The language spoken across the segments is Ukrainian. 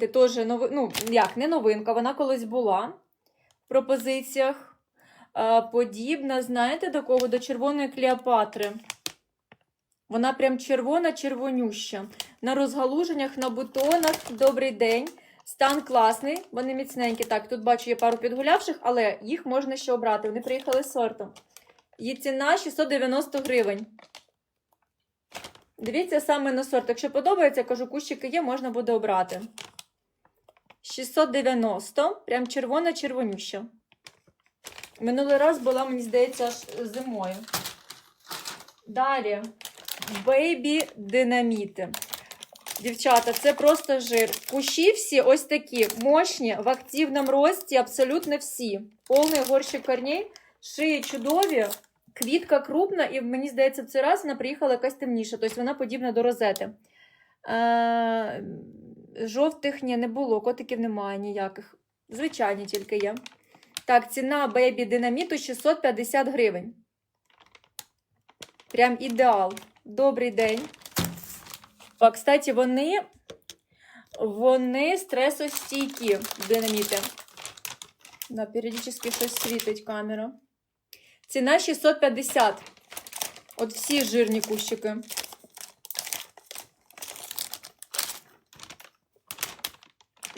Це теж нови... ну, як, не новинка, вона колись була в пропозиціях. Подібна, знаєте, до кого? До червоної Клеопатри. Вона прям червона, червонюща. На розгалуженнях, на бутонах. Добрий день. Стан класний, вони міцненькі. Так, тут бачу, є пару підгулявших, але їх можна ще обрати. Вони приїхали з сортом. Її ціна 690 гривень. Дивіться саме на сорт. Якщо подобається, кажу, кущики є, можна буде обрати. 690, прям червона червонюща. Минулий раз була, мені здається, аж зимою. Далі. Бейбі динаміти. Дівчата, це просто жир. Кущі всі ось такі мощні, в активному рості, абсолютно всі. Повний горщик корней, шиї чудові, квітка крупна, і мені здається, в цей раз вона приїхала якась темніша, тобто вона подібна до розети. Жовтих ні, не було, котиків немає ніяких. Звичайні тільки є. Так, ціна бейбі динаміту 650 гривень. Прям ідеал. Добрий день. А, кстати, вони, вони стресостійкі динаміти. Да, періодично щось світить камера. Ціна 650. От всі жирні кущики.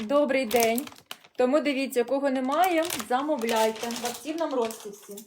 Добрий день. Тому дивіться, кого немає, замовляйте. В активному рості всі.